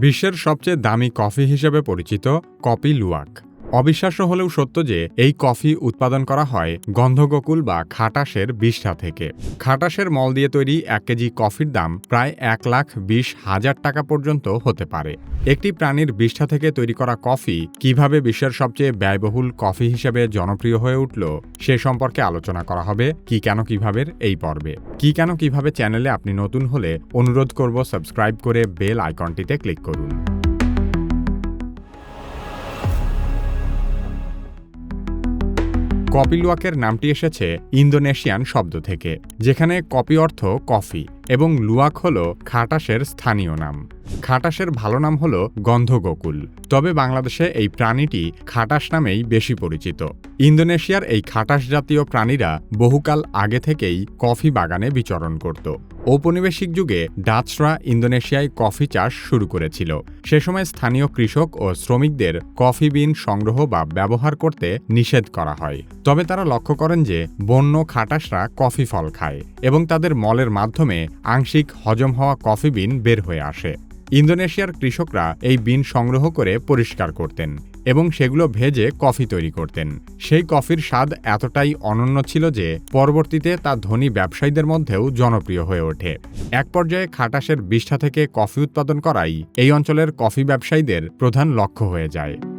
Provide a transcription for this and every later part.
বিশ্বের সবচেয়ে দামি কফি হিসেবে পরিচিত কপি লুয়াক। অবিশ্বাস্য হলেও সত্য যে এই কফি উৎপাদন করা হয় গন্ধগোকুল বা খাটাসের বিষ্ঠা থেকে। খাটাসের মল দিয়ে তৈরি এক কেজি কফির দাম প্রায় এক লাখ বিশ হাজার টাকা পর্যন্ত হতে পারে। একটি প্রাণীর বিষ্ঠা থেকে তৈরি করা কফি কীভাবে বিশ্বের সবচেয়ে ব্যয়বহুল কফি হিসেবে জনপ্রিয় হয়ে উঠল সে সম্পর্কে আলোচনা করা হবে কি কেন কীভাবে এই পর্বে। কি কেন কীভাবে চ্যানেলে আপনি নতুন হলে অনুরোধ করব সাবস্ক্রাইব করে বেল আইকনটিতে ক্লিক করুন। কপি লুয়াকের নামটি এসেছে ইন্দোনেশিয়ান শব্দ থেকে, যেখানে কপি অর্থ কফি এবং লুয়াক হল খাটাসের স্থানীয় নাম। খাটাসের ভালো নাম হল গন্ধগোকুল। তবে বাংলাদেশে এই প্রাণীটি খাটাস নামেই বেশি পরিচিত। ইন্দোনেশিয়ার এই খাটাস জাতীয় প্রাণীরা বহুকাল আগে থেকেই কফি বাগানে বিচরণ করত। ঔপনিবেশিক যুগে ডাচরা ইন্দোনেশিয়ায় কফি চাষ শুরু করেছিল। সে সময় স্থানীয় কৃষক ও শ্রমিকদের কফি বিন সংগ্রহ বা ব্যবহার করতে নিষেধ করা হয়। তবে তারা লক্ষ্য করেন যে বন্য খাটাসরা কফি ফল খায় এবং তাদের মলের মাধ্যমে আংশিক হজম হওয়া কফি বিন বের হয়ে আসে। ইন্দোনেশিয়ার কৃষকরা এই বিন সংগ্রহ করে পরিষ্কার করতেন এবং সেগুলো ভেজে কফি তৈরি করতেন। সেই কফির স্বাদ এতটাই অনন্য ছিল যে পরবর্তীতে তা ধনী ব্যবসায়ীদের মধ্যেও জনপ্রিয় হয়ে ওঠে। এক পর্যায়ে খাটাসের বিষ্ঠা থেকে কফি উৎপাদন করাই এই অঞ্চলের কফি ব্যবসায়ীদের প্রধান লক্ষ্য হয়ে যায়।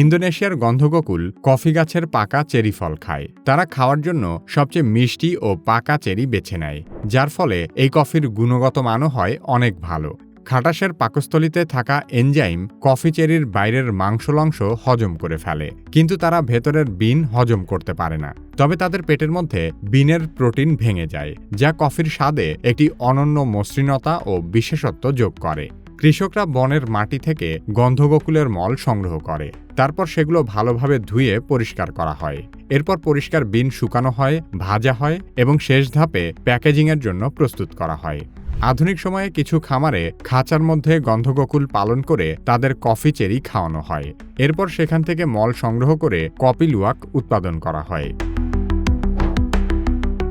ইন্দোনেশিয়ার গন্ধগোকুল কফি গাছের পাকা চেরি ফল খায়। তারা খাওয়ার জন্য সবচেয়ে মিষ্টি ও পাকা চেরি বেছে নেয়, যার ফলে এই কফির গুণগত মানও হয় অনেক ভালো। খাটাসের পাকস্থলিতে থাকা এনজাইম কফি চেরির বাইরের মাংসলংশ হজম করে ফেলে, কিন্তু তারা ভেতরের বিন হজম করতে পারে না। তবে তাদের পেটের মধ্যে বিনের প্রোটিন ভেঙে যায়, যা কফির স্বাদে একটি অনন্য মসৃণতা ও বিশেষত্ব যোগ করে। কৃষকরা বনের মাটি থেকে গন্ধগোকুলের মল সংগ্রহ করে। তারপর সেগুলো ভালোভাবে ধুয়ে পরিষ্কার করা হয়। এরপর পরিষ্কার বিন শুকানো হয়, ভাজা হয় এবং শেষ ধাপে প্যাকেজিংয়ের জন্য প্রস্তুত করা হয়। আধুনিক সময়ে কিছু খামারে খাঁচার মধ্যে গন্ধগোকুল পালন করে তাদের কফি চেরি খাওয়ানো হয়। এরপর সেখান থেকে মল সংগ্রহ করে কপি লুয়াক উৎপাদন করা হয়।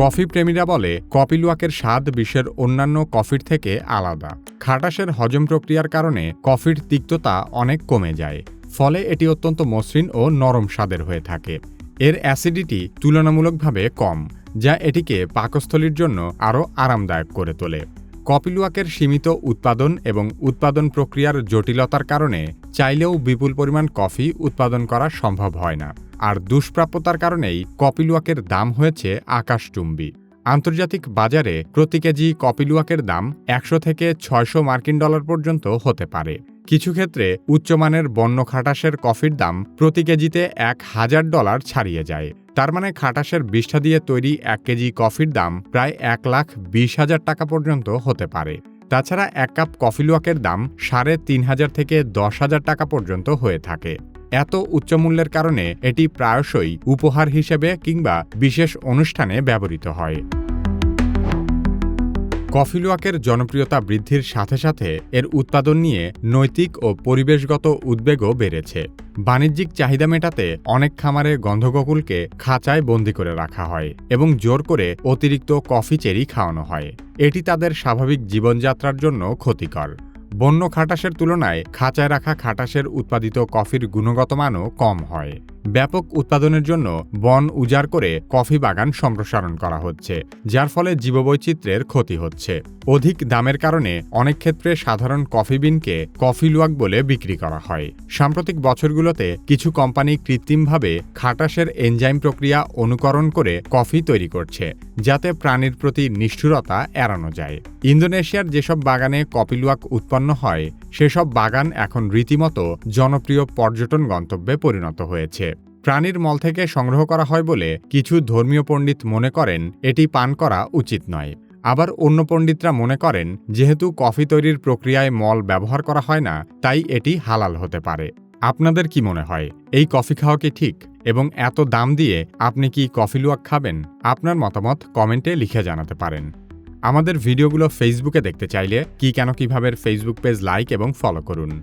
কফি প্রেমীরা বলে কপি লুয়াকের স্বাদ বিশ্বের অন্যান্য কফির থেকে আলাদা। খাটাসের হজম প্রক্রিয়ার কারণে কফির তিক্ততা অনেক কমে যায়। ফলে এটি অত্যন্ত মসৃণ ও নরম স্বাদের হয়ে থাকে। এর অ্যাসিডিটি তুলনামূলকভাবে কম, যা এটিকে পাকস্থলীর জন্য আরও আরামদায়ক করে তোলে। কপিলুয়াকের সীমিত উৎপাদন এবং উৎপাদন প্রক্রিয়ার জটিলতার কারণে চাইলেও বিপুল পরিমাণ কফি উৎপাদন করা সম্ভব হয় না। আর দুষ্প্রাপ্যতার কারণেই কপিলুয়াকের দাম হয়েছে আকাশচুম্বী। আন্তর্জাতিক বাজারে প্রতি কেজি কপিলুয়াকের দাম একশো থেকে ছয়শো মার্কিন ডলার পর্যন্ত হতে পারে। কিছু ক্ষেত্রে উচ্চমানের বন্য খাটাসের কফির দাম প্রতি কেজিতে এক হাজার ডলার ছাড়িয়ে যায়। তার মানে খাটাসের বিষ্ঠা দিয়ে তৈরি এক কেজি কফির দাম প্রায় এক লাখ বিশ হাজার টাকা পর্যন্ত হতে পারে। তাছাড়া এক কাপ কফি লুয়াকের দাম সাড়ে তিন হাজার থেকে দশ হাজার টাকা পর্যন্ত হয়ে থাকে। এত উচ্চমূল্যের কারণে এটি প্রায়শই উপহার হিসেবে কিংবা বিশেষ অনুষ্ঠানে ব্যবহৃত হয়। কফি কফিলুয়াকের জনপ্রিয়তা বৃদ্ধির সাথে সাথে এর উৎপাদন নিয়ে নৈতিক ও পরিবেশগত উদ্বেগও বেড়েছে। বাণিজ্যিক চাহিদা মেটাতে অনেক খামারে গন্ধগকুলকে খাঁচায় বন্দি করে রাখা হয় এবং জোর করে অতিরিক্ত কফি চেরি খাওয়ানো হয়। এটি তাদের স্বাভাবিক জীবনযাত্রার জন্য ক্ষতিকর। বন্য খাটাসের তুলনায় খাঁচায় রাখা খাটাসের উৎপাদিত কফির গুণগত মানও কম হয়। ব্যাপক উৎপাদনের জন্য বন উজাড় করে কফি বাগান সম্প্রসারণ করা হচ্ছে, যার ফলে জীববৈচিত্র্যের ক্ষতি হচ্ছে। অধিক দামের কারণে অনেক ক্ষেত্রে সাধারণ কফি বিনকে কফি লুয়াক বলে বিক্রি করা হয়। সাম্প্রতিক বছরগুলোতে কিছু কোম্পানি কৃত্রিমভাবে খাটাসের এনজাইম প্রক্রিয়া অনুকরণ করে কফি তৈরি করছে, যাতে প্রাণীর প্রতি নিষ্ঠুরতা এড়ানো যায়। ইন্দোনেশিয়ার যেসব বাগানে কফি লুয়াক উৎপন্ন হয়, সেসব বাগান এখন রীতিমতো জনপ্রিয় পর্যটন গন্তব্যে পরিণত হয়েছে। প্রাণীর মল থেকে সংগ্রহ করা হয় বলে কিছু ধর্মীয় পণ্ডিত মনে করেন এটি পান করা উচিত নয়। আবার অন্য পণ্ডিতরা মনে করেন, যেহেতু কফি তৈরির প্রক্রিয়ায় মল ব্যবহার করা হয় না, তাই এটি হালাল হতে পারে। আপনাদের কি মনে হয়, এই কফি খাওয়া কি ঠিক? এবং এত দাম দিয়ে আপনি কি কফি লুয়াক খাবেন? আপনার মতামত কমেন্টে লিখে জানাতে পারেন। আমাদের ভিডিওগুলো ফেসবুকে দেখতে চাইলে কি কেন কীভাবে ফেসবুক পেজ লাইক এবং ফলো করুন।